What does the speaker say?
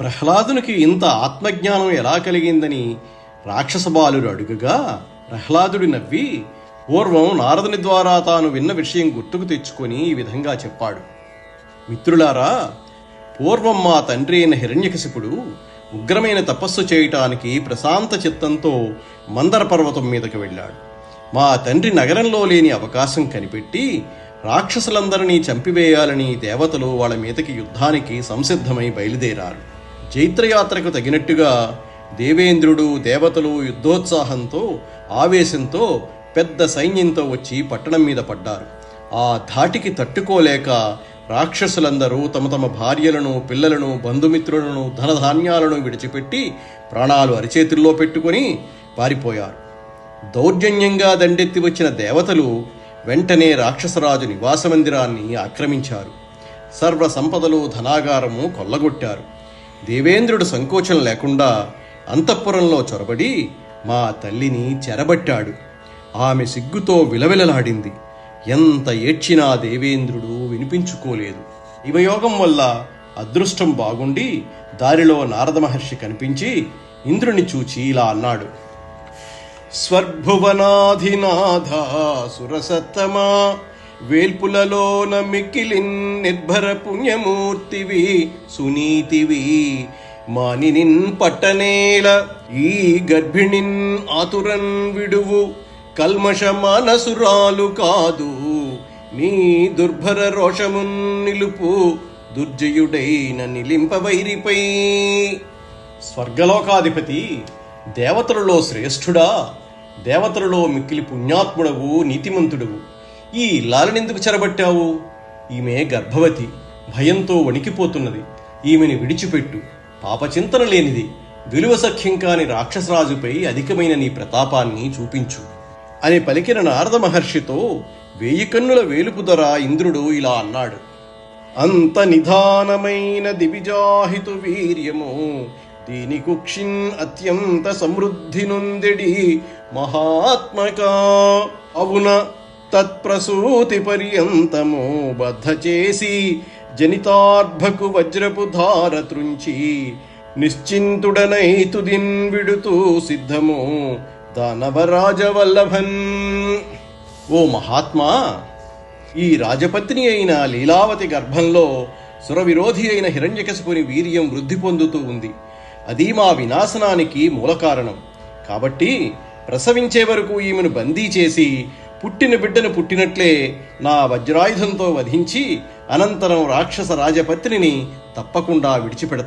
ప్రహ్లాదునికి ఇంత ఆత్మజ్ఞానం ఎలా కలిగిందని రాక్షస బాలుడు అడుగగా ప్రహ్లాదుడు నవ్వి పూర్వం నారదుని ద్వారా తాను విన్న విషయం గుర్తుకు తెచ్చుకొని ఈ విధంగా చెప్పాడు. మిత్రులారా పూర్వం మా తండ్రి అయిన హిరణ్యకశిపుడు ఉగ్రమైన తపస్సు చేయటానికి ప్రశాంత చిత్తంతో మందర పర్వతం మీదకి వెళ్ళాడు. మా తండ్రి నగరంలో లేని అవకాశం కనిపెట్టి రాక్షసులందరినీ చంపివేయాలని దేవతలు వాళ్ళ మీదకి యుద్ధానికి సంసిద్ధమై బయలుదేరారు. జైత్రయాత్రకు తగినట్టుగా దేవేంద్రుడు దేవతలు యుద్ధోత్సాహంతో ఆవేశంతో పెద్ద సైన్యంతో వచ్చి పట్టణం మీద పడ్డారు. ఆ ధాటికి తట్టుకోలేక రాక్షసులందరూ తమ తమ భార్యలను పిల్లలను బంధుమిత్రులను ధనధాన్యాలను విడిచిపెట్టి ప్రాణాలు అరిచేతుల్లో పెట్టుకొని పారిపోయారు. దౌర్జన్యంగా దండెత్తి వచ్చిన దేవతలు వెంటనే రాక్షసరాజు నివాస మందిరాన్ని ఆక్రమించారు. సర్వ సంపదలు ధనాగారము కొల్లగొట్టారు. దేవేంద్రుడు సంకోచం లేకుండా అంతఃపురంలో చొరబడి మా తల్లిని చెరబట్టాడు. ఆమె సిగ్గుతో విలవిలలాడింది. ఎంత ఏడ్చినా దేవేంద్రుడు వినిపించుకోలేదు. ఇవయోగం వల్ల అదృష్టం బాగుండి దారిలో నారద మహర్షి కనిపించి ఇంద్రుని చూచి ఇలా అన్నాడు. స్వర్భువనాధినాథ సురసత్తమా వేల్పులలోన మిక్కిలిన్ నిర్భర పుణ్యమూర్తివి సునీతివి. మానినిన్ పట్టనేల ఈ గర్భిణిన్ ఆతురన్ విడువు. కల్మష మానసురాలు కాదు నీ దుర్భర రోషమున్ నిలుపు. దుర్జయుడైన నిలింపవైరిపై స్వర్గలోకాధిపతి దేవతలలో శ్రేష్ఠుడా. దేవతలలో మిక్కిలి పుణ్యాత్ముడవు నీతిమంతుడవు. ఈ లాలనెందుకు చెరబట్టావు? ఈమె గర్భవతి భయంతో వణికిపోతున్నది. ఈమెను విడిచిపెట్టు. పాపచింతన లేనిది. విలువ సఖ్యం కాని రాక్షసరాజుపై అధికమైన నీ ప్రతాపాన్ని చూపించు. అని పలికిన నారద మహర్షితో వేయి కన్నుల వేలుపు ధర ఇంద్రుడు ఇలా అన్నాడు. అంత నిధానమైన దివిజాహితు వీర్యము దీని కుక్షిన్ అత్యంత సమృద్ధి నొందెడి మహాత్మక అవున? తత్ప్రసూతి పర్యంతము బద్ధ చేసి జనితార్భకు వజ్రపు ధార తృంచి నిశ్చింతుడనై తుదిన్ విడుతూ సిద్ధము దానవరాజవల్లభన్. ఓ మహాత్మా ఈ రాజపత్ని అయిన లీలావతి గర్భంలో సురవిరోధి అయిన హిరణ్యకశపుని వీర్యం వృద్ధి పొందుతూ ఉంది. అది మా వినాశనానికి మూల కారణం కాబట్టి ప్రసవించే వరకు ఈమెను బందీ చేసి పుట్టిన బిడ్డను పుట్టినట్లే నా వజ్రాయుధంతో వధించి అనంతరం రాక్షస రాజపత్నిని తప్పకుండా విడిచిపెడతాను